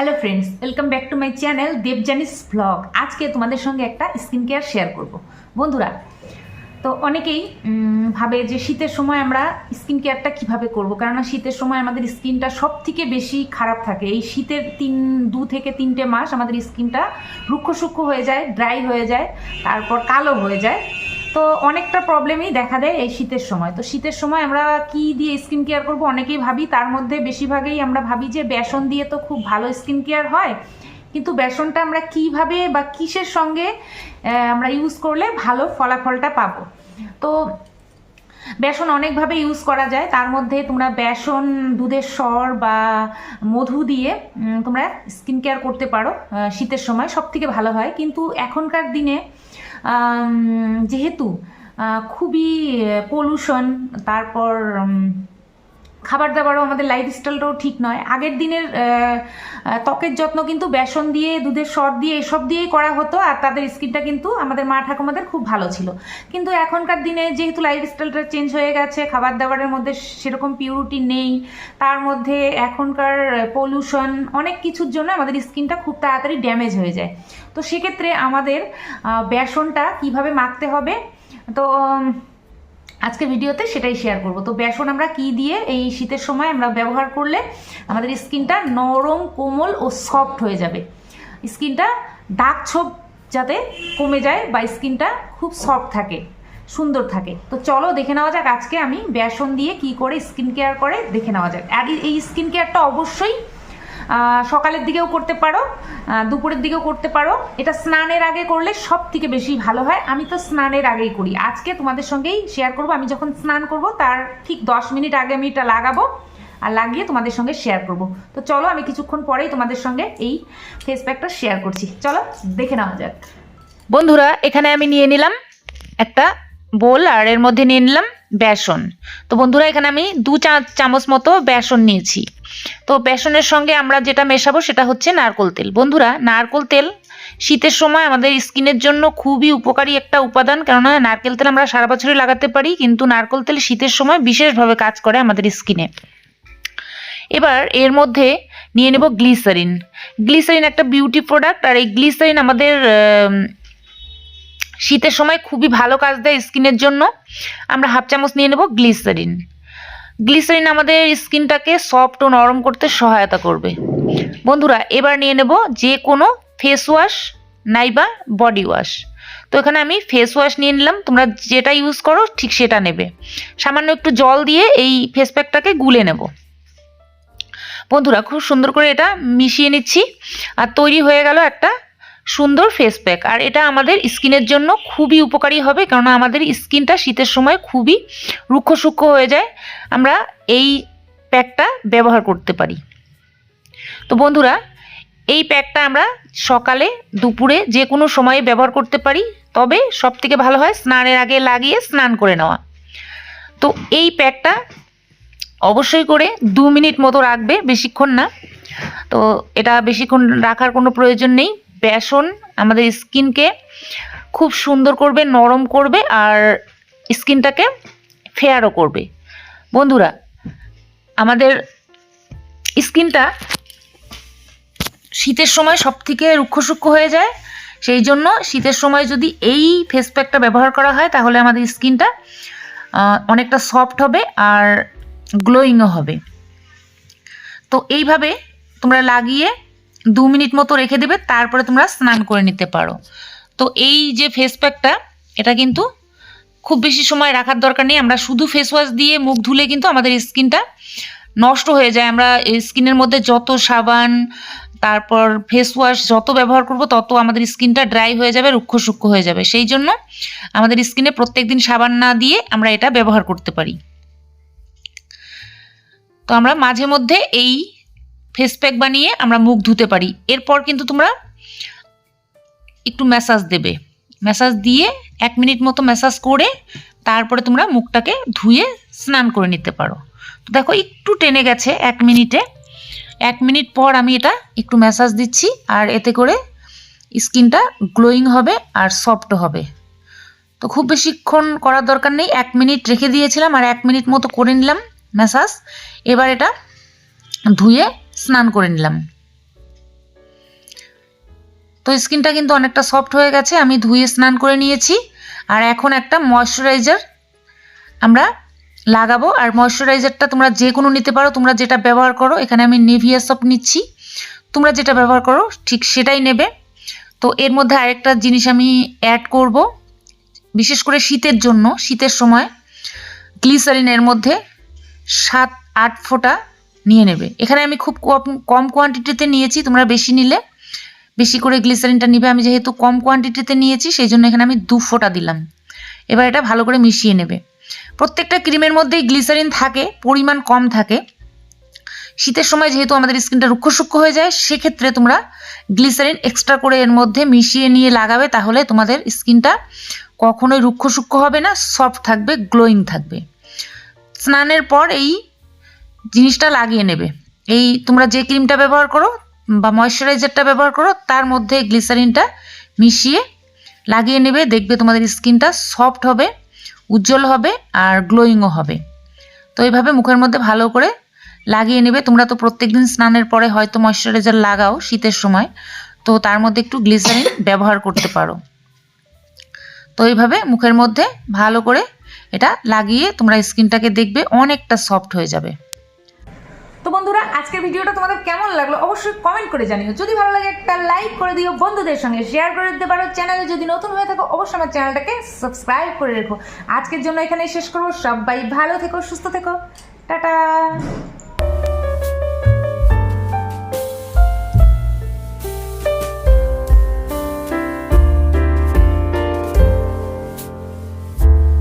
Hello friends welcome back to my channel Debjani's blog আজকে তোমাদের সঙ্গে একটা স্কিন কেয়ার শেয়ার করব। বন্ধুরা, তো অনেকেই ভাবে যে শীতের সময় আমরা স্কিন কেয়ারটা কীভাবে করব? কেননা শীতের সময় আমাদের স্কিনটা সব থেকে বেশি খারাপ থাকে। এই শীতের তিন, দু থেকে তিনটে মাস আমাদের স্কিনটা রুক্ষ সূক্ষ্ম হয়ে যায় ড্রাই হয়ে যায়, তারপর কালো হয়ে যায়। তো অনেকটা প্রবলেমই দেখা দেয় এই শীতের সময়। তো শীতের সময় আমরা কি দিয়ে স্কিন কেয়ার করব অনেকেই ভাবি, তার মধ্যে বেশিরভাগই আমরা ভাবি যে বেসন দিয়ে তো খুব ভালো স্কিন কেয়ার হয়। কিন্তু বেসনটা আমরা কীভাবে বা কিসের সঙ্গে আমরা ইউজ করলে ভালো ফলাফলটা পাবো? তো বেসন অনেকভাবে ইউজ করা যায়। তার মধ্যে তোমরা বেসন, দুধের স্বর বা মধু দিয়ে তোমরা স্কিন কেয়ার করতে পারো শীতের সময়। সব থেকে ভালো হয়। কিন্তু এখনকার দিনে যেহেতু খুবই পলিউশন তারপর খাবার দাবারও আমাদের লাইফস্টাইলটাও ঠিক নয়। আগের দিনের ত্বকের যত্ন কিন্তু বেসন দিয়ে, দুধের সর দিয়ে, এসব দিয়েই করা হতো আর তাদের স্কিনটা কিন্তু আমাদের মা ঠাকুমাদের খুব ভালো ছিল। কিন্তু এখনকার দিনে যেহেতু লাইফস্টাইলটা চেঞ্জ হয়ে গেছে, খাবার দাবারের মধ্যে সেরকম পিউরিটি নেই, তার মধ্যে এখনকার পলিউশন অনেক কিছুর জন্য আমাদের স্কিনটা খুব তাড়াতাড়ি ড্যামেজ হয়ে যায়। তো সেক্ষেত্রে আমাদের বেসনটা কীভাবে মাখতে হবে? তো আজকে ভিডিওতে সেটাই শেয়ার করব। তো বেসন আমরা কি দিয়ে এই শীতের সময় আমরা ব্যবহার করলে আমাদের স্কিনটা নরম, কোমল ও সফট হয়ে যাবে। স্কিনটা দাগ ছোপ যাতে কমে যায় বা স্কিনটা খুব সফট থাকে, সুন্দর থাকে। তো চলো দেখে নেওয়া যাক আজকে আমি বেসন দিয়ে কি করে স্কিন কেয়ার করে, দেখে নেওয়া যাক। আর এই স্কিন কেয়ারটা অবশ্যই সকালের দিকেও করতে পারো দুপুরের দিকেও করতে পারো। এটা স্নানের আগে করলে সব থেকে বেশি ভালো হয়। আমি তো স্নানের আগেই করি। আজকে তোমাদের সঙ্গেই শেয়ার করব। আমি যখন স্নান করব, তার ঠিক দশ মিনিট আগে আমি এটা লাগাবো আর লাগিয়ে তোমাদের সঙ্গে শেয়ার করব। তো চলো, আমি কিছুক্ষণ পরেই তোমাদের সঙ্গে এই ফেস প্যাকটা শেয়ার করছি। চলো, দেখে নেওয়া যাক। বন্ধুরা, এখানে আমি নিয়ে নিলাম একটা বোল আর এর মধ্যে নিয়ে নিলাম বেসন। তো বন্ধুরা এখানে আমি দু চামচ মতো বেসন নিয়েছি। তো বেসনের সঙ্গে আমরা যেটা মেশাবো সেটা হচ্ছে নারকোল তেল। বন্ধুরা নারকোল তেল শীতের সময় আমাদের স্কিনের জন্য খুবই উপকারী একটা উপাদান। কেননা নারকেল তেল আমরা সারা বছরই লাগাতে পারি কিন্তু নারকেল তেল শীতের সময় বিশেষভাবে কাজ করে আমাদের স্কিনে। এবার এর মধ্যে নিয়ে নেব গ্লিসারিন। গ্লিসারিন একটা বিউটি প্রোডাক্ট আর এই গ্লিসারিন আমাদের আম, শীতের সময় খুবই ভালো কাজ দেয় স্কিনের জন্য। আমরা হাফ চামচ নিয়ে নেব গ্লিসারিন। গ্লিসারিন আমাদের স্কিনটাকে সফট ও নরম করতে সহায়তা করবে। বন্ধুরা, এবার নিয়ে নেব যে কোনো ফেস ওয়াশ নাইবা বডি ওয়াশ তো এখানে আমি ফেস ওয়াশ নিয়ে নিলাম, তোমরা যেটা ইউজ করো ঠিক সেটা নেবে। সামান্য একটু জল দিয়ে এই ফেস প্যাকটাকে গুলে নেব। বন্ধুরা, খুব সুন্দর করে এটা মিশিয়ে নিচ্ছি। আর তৈরি হয়ে গেল একটা সুন্দর ফেস প্যাক আর এটা আমাদের স্কিনের জন্য খুবই উপকারী হবে কারণ আমাদের স্কিনটা শীতের সময় খুবই রুক্ষ সূক্ষ্ম হয়ে যায়। আমরা এই প্যাকটা ব্যবহার করতে পারি। তো বন্ধুরা, এই প্যাকটা আমরা সকালে, দুপুরে যে কোনো সময়ে ব্যবহার করতে পারি, তবে সব থেকে ভালো হয় স্নানের আগে লাগিয়ে স্নান করে নেওয়া। তো এই প্যাকটা অবশ্যই করে দু মিনিট মতো রাখবে, বেশিক্ষণ না। তো এটা বেশিক্ষণ রাখার কোনো প্রয়োজন নেই। বেসন আমাদের স্কিনকে খুব সুন্দর করবে, নরম করবে আর স্কিনটাকে ফেয়ারও করবে। বন্ধুরা, আমাদের স্কিনটা শীতের সময় সব থেকে রুক্ষসূক্ষ্ম হয়ে যায়। সেই জন্য শীতের সময় যদি এই ফেস প্যাকটা ব্যবহার করা হয়, তাহলে আমাদের স্কিনটা অনেকটা সফট হবে আর গ্লোয়িংও হবে। তো এইভাবে তোমরা লাগিয়ে দু মিনিট মতো রেখে দেবে, তারপরে তোমরা স্নান করে নিতে পারো। তো এই যে ফেস প্যাকটা এটা কিন্তু খুব বেশি সময় রাখার দরকার নেই। আমরা শুধু ফেস ওয়াশ দিয়ে মুখ ধুলে কিন্তু আমাদের স্কিনটা নষ্ট হয়ে যায়। আমরা স্কিনের মধ্যে যত সাবান, তারপর ফেস ওয়াশ যত ব্যবহার করব, তত আমাদের স্কিনটা ড্রাই হয়ে যাবে, রুক্ষ সূক্ষ্ম হয়ে যাবে। সেই জন্য আমাদের স্কিনে প্রত্যেকদিন সাবান না দিয়ে আমরা এটা ব্যবহার করতে পারি। তো আমরা মাঝে মধ্যে এই ফেস প্যাক বানিয়ে আমরা মুখ ধুতে পারি। এরপর কিন্তু তোমরা একটু ম্যাসাজ দেবে। ম্যাসাজ দিয়ে এক মিনিট মতো ম্যাসাজ করে তারপরে তোমরা মুখটাকে ধুয়ে স্নান করে নিতে পারো। তো দেখো একটু টেনে গেছে এক মিনিটে এক মিনিট পর আমি এটা একটু ম্যাসাজ দিচ্ছি আর এতে করে স্কিনটা গ্লোয়িং হবে আর সফট হবে। তো খুব বেশিক্ষণ করার দরকার নেই। এক মিনিট রেখে দিয়েছিলাম আর এক মিনিট মতো করে নিলাম ম্যাসাজ এবার এটা ধুয়ে স্নান করে নিলাম। তো স্কিনটা কিন্তু অনেকটা সফট হয়ে গেছে, আমি ধুয়ে স্নান করে নিয়েছি। আর এখন একটা ময়শ্চারাইজার আমরা লাগাবো। আর ময়শ্চারাইজারটা তোমরা যে কোনো নিতে পারো, তোমরা যেটা ব্যবহার করো, এখানে আমি নিভিয়া সপ নিচ্ছি। তোমরা যেটা ব্যবহার করো, ঠিক সেটাই নেবে। তো এর মধ্যে আরেকটা জিনিস আমি অ্যাড করব, বিশেষ করে শীতের জন্য, শীতের সময়। গ্লিসারিনের মধ্যে সাত আট ফোঁটা নিয়ে নেবে। এখানে আমি খুব কম কম কোয়ান্টিটিতে নিয়েছি, তোমরা বেশি নিলে। বেশি করে গ্লিসারিনটা নিবে, আমি যেহেতু কম কোয়ান্টিটিতে নিয়েছি সেই জন্য এখানে আমি দু ফোঁটা দিলাম। এবার এটা ভালো করে মিশিয়ে নেবে। প্রত্যেকটা ক্রিমের মধ্যেই গ্লিসারিন থাকে, পরিমাণ কম থাকে। শীতের সময় যেহেতু আমাদের স্কিনটা রুক্ষ সূক্ষ্ম হয়ে যায়, সেক্ষেত্রে তোমরা গ্লিসারিন এক্সট্রা করে এর মধ্যে মিশিয়ে নিয়ে লাগাবে, তাহলে তোমাদের স্কিনটা কখনোই রুক্ষ সূক্ষ্ম হবে না সফট থাকবে গ্লোয়িং থাকবে। স্নানের পর এই জিনিসটা লাগিয়ে নেবে। এই তোমরা যে ক্রিমটা ব্যবহার করো বা ময়শ্চারাইজারটা ব্যবহার করো, তার মধ্যে গ্লিসারিনটা মিশিয়ে লাগিয়ে নেবে। দেখবে তোমাদের স্কিনটা সফট হবে, উজ্জ্বল হবে আর গ্লোয়িংও হবে। তো এইভাবে মুখের মধ্যে ভালো করে লাগিয়ে নেবে। তোমরা তো প্রত্যেকদিন স্নানের পরে হয়তো ময়শ্চারাইজার লাগাও শীতের সময়। তো তার মধ্যে একটু গ্লিসারিন ব্যবহার করতে পারো। তো এইভাবে মুখের মধ্যে ভালো করে এটা লাগিয়ে তোমরা স্কিনটাকে দেখবে অনেকটা সফট হয়ে যাবে। তো বন্ধুরা, আজকের ভিডিওটা তোমাদের কেমন লাগল অবশ্যই কমেন্ট করে জানিও। যদি ভালো লাগে একটা লাইক করে দিও, বন্ধুদের সঙ্গে শেয়ার করে দিতে পারো। চ্যানেলে যদি নতুন হয়ে থাকো, অবশ্যই আমার চ্যানেলটাকে সাবস্ক্রাইব করে রেখো। আজকের জন্য এখানে শেষ করব। সবাই ভালো থেকো, সুস্থ থেকো। টাটা!